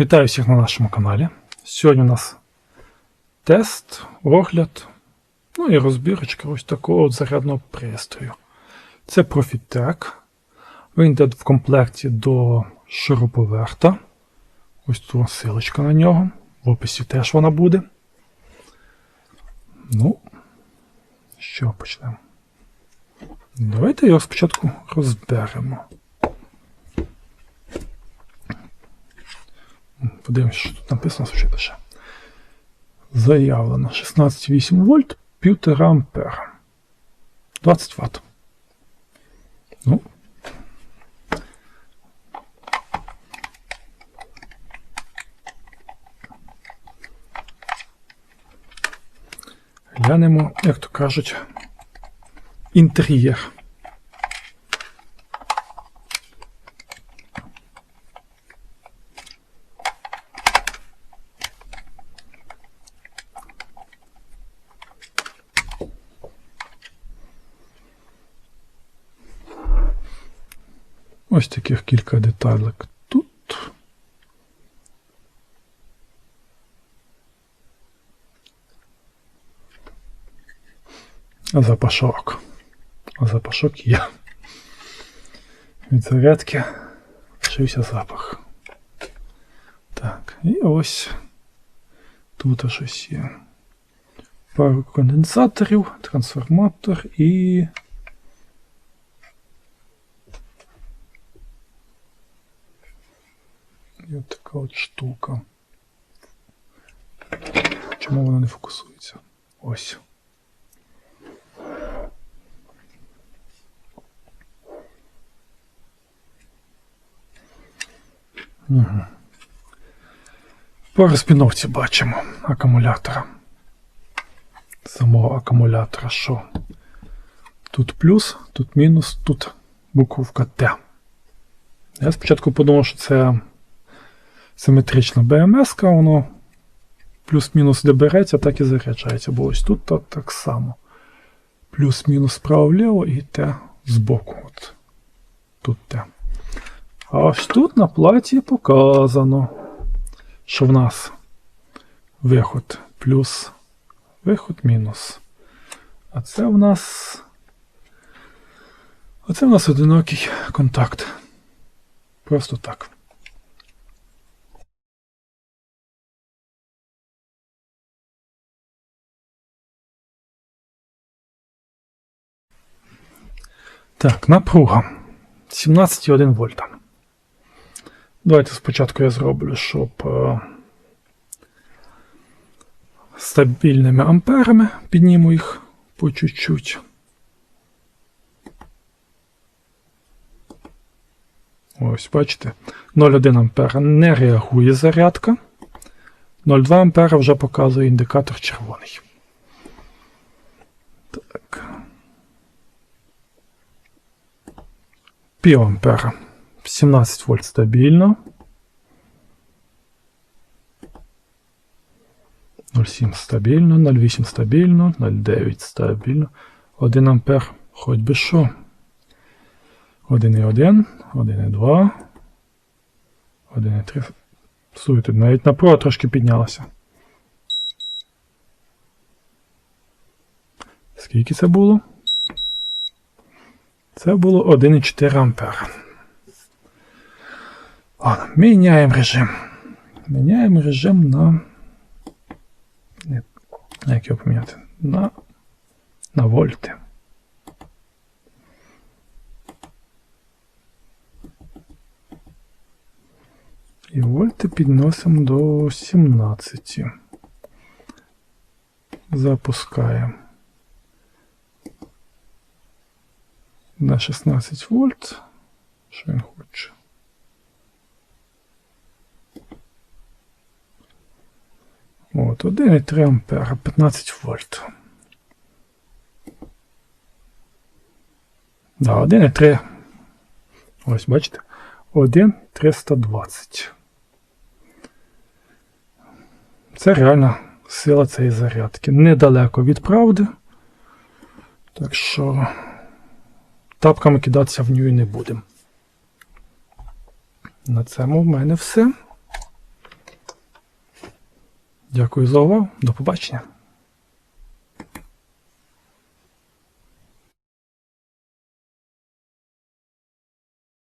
Вітаю всіх на нашому каналі. Сьогодні у нас тест, огляд, ну і розбірочка ось такого от зарядного пристрою. Це Profitec. Він йде в комплекті до шуруповерта. Ось тут силочка на нього. В описі теж вона буде. Ну, що почнемо? Давайте його спочатку розберемо. Подивимось, що тут написано звучить лише. Заявлено 16,8 вольт, 1,5 ампера. 20 Вт. Ну. Глянемо, як то кажуть, інтер'єр. Ось таких кілька деталек тут. А запашок. А запашок є. Від зарядки лишився запах. Так, і ось тут щось є. Пару конденсаторів, трансформатор і. От така от штука. Чому вона не фокусується? Ось. Угу. По розпіновці бачимо акумулятора. Самого акумулятора що? Тут плюс, тут мінус, тут буковка Т. Я спочатку подумав, що це симетрична БМС, воно плюс-мінус де береться, так і заряджається. Бо ось тут так, само. Плюс-мінус справа-вліво і те збоку. От. Тут те. А ось тут на платі показано, що в нас виход плюс, виход мінус. А це в нас. А це в нас одинокий контакт. Просто так. Так, напруга 17,1 вольта. Давайте спочатку я зроблю, щоб е, стабільними амперами підніму їх по чуть-чуть. Ось, бачите, 0,1 ампера не реагує зарядка. 0,2 ампера вже показує індикатор червоний. Пів ампера. 17 вольт стабільно. 0,7 стабільно, 0,8 стабільно, 0,9 стабільно. 1 ампер хоч би що. 1,1, 1,2, 1,3. Суй, тут навіть напруга трошки піднялася. Скільки це було? Це було 1,4 ампера. Ладно, міняємо режим. Міняємо режим на. Як його поміняти? На, на вольти. І вольти підносимо до 17. Запускаємо. На 16 вольт. Що він хоче? От, 1,3 ампера, 15 вольт. Да, 1,3. Ось, бачите? 1,320. Це реальна сила цієї зарядки. Недалеко від правди. Так що Тапками кидатися в нього не будемо. На цьому в мене все. Дякую за увагу. До побачення.